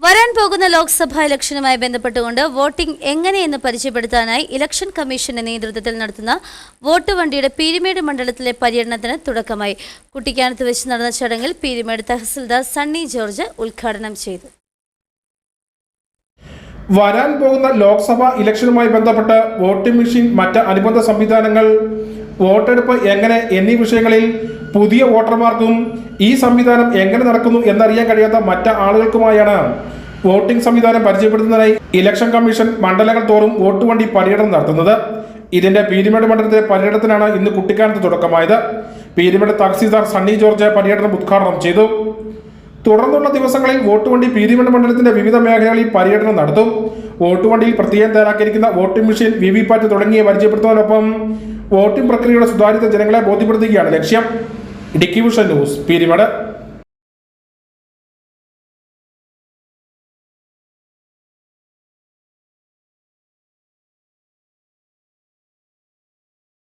വരാൻ പോകുന്ന ലോക്സഭാ ഇലക്ഷനുമായി ബന്ധപ്പെട്ടുകൊണ്ട് വോട്ടിംഗ് എങ്ങനെയെന്ന് പരിചയപ്പെടുത്താനായി ഇലക്ഷൻ കമ്മീഷന്റെ നേതൃത്വത്തിൽ നടത്തുന്ന വോട്ട് വണ്ടിയുടെ പീരിമേട് മണ്ഡലത്തിലെ പര്യടനത്തിന് തുടക്കമായി. കുട്ടിക്കാനത്ത് വെച്ച് നടന്ന ചടങ്ങിൽ പീരിമേട് തഹസിൽദാർ സണ്ണി ജോർജ് ഉദ്ഘാടനം ചെയ്തു. വരാൻ പോകുന്ന ലോക്സഭാ ഇലക്ഷനുമായി ബന്ധപ്പെട്ട് വോട്ടിംഗ് മെഷീൻ മറ്റ് അനുബന്ധ സംവിധാനങ്ങൾ വോട്ടെടുപ്പ് എങ്ങനെ എന്നീ വിഷയങ്ങളിൽ പുതിയ വോട്ടർമാർക്കും ഈ സംവിധാനം എങ്ങനെ നടക്കുന്നു എന്നറിയാൻ കഴിയാത്ത മറ്റ് ആളുകൾക്കുമായാണ് വോട്ടിംഗ് സംവിധാനം പരിചയപ്പെടുത്തുന്നതിനായി ഇലക്ഷൻ കമ്മീഷൻ മണ്ഡലങ്ങൾ തോറും വോട്ട് വണ്ടി പര്യടനം നടത്തുന്നത്. ഇതിന്റെ പീരിമേട് മണ്ഡലത്തിലെ പര്യടനത്തിനാണ് ഇന്ന് കുട്ടിക്കാനത്ത് തുടക്കമായത്. പീരിമേട് തഹസീൽദാർ സണ്ണി ജോർജ് പര്യടനം ഉദ്ഘാടനം ചെയ്തു. തുടർന്നുള്ള ദിവസങ്ങളിൽ വോട്ട് വണ്ടി പീരിമേട് മണ്ഡലത്തിന്റെ വിവിധ മേഖലകളിൽ പര്യടനം നടത്തും. വോട്ട് വണ്ടിയിൽ പ്രത്യേകം തയ്യാറാക്കിയിരിക്കുന്ന voting machine V V PAT തുടങ്ങിയ പരിചയപ്പെടുത്തുന്നതിനൊപ്പം വോട്ടിംഗ് പ്രക്രിയയുടെ സുതാര്യത ജനങ്ങളെ ബോധ്യപ്പെടുത്തുകയാണ് ലക്ഷ്യം. Idukki vision news Peermade